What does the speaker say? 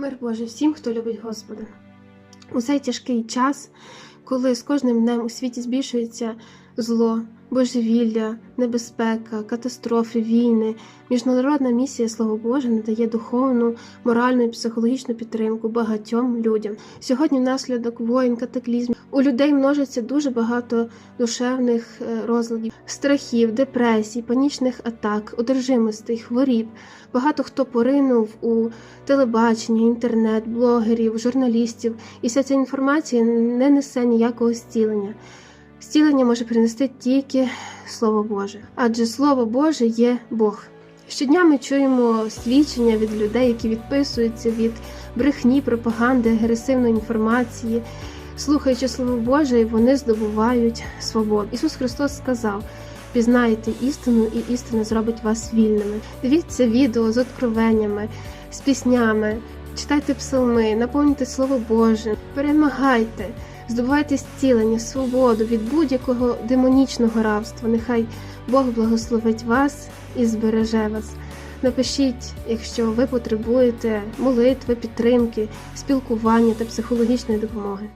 Мир Боже всім, хто любить Господа. У цей тяжкий час, коли з кожним днем у світі збільшується зло, божевілля, небезпека, катастрофи, війни, міжнародна місія Слово Боже надає духовну, моральну і психологічну підтримку багатьом людям. Сьогодні, внаслідок воїн, катаклізмів, у людей множиться дуже багато душевних е, розладів, страхів, депресій, панічних атак, одержимостей, хворіб. Багато хто поринув у телебачення, інтернет, блогерів, журналістів, і вся ця інформація не несе ніякого зцілення. Зцілення може принести тільки Слово Боже, адже Слово Боже є Бог. Щодня ми чуємо свідчення від людей, які відписуються від брехні, пропаганди, агресивної інформації. Слухаючи Слово Боже, вони здобувають свободу. Ісус Христос сказав: пізнаєте істину, і істина зробить вас вільними. Дивіться відео з откровеннями, з піснями, читайте псалми, наповнюйте Слово Боже, перемагайте, здобувайте зцілення, свободу від будь-якого демонічного рабства. Нехай Бог благословить вас і збереже вас. Напишіть, якщо ви потребуєте молитви, підтримки, спілкування та психологічної допомоги.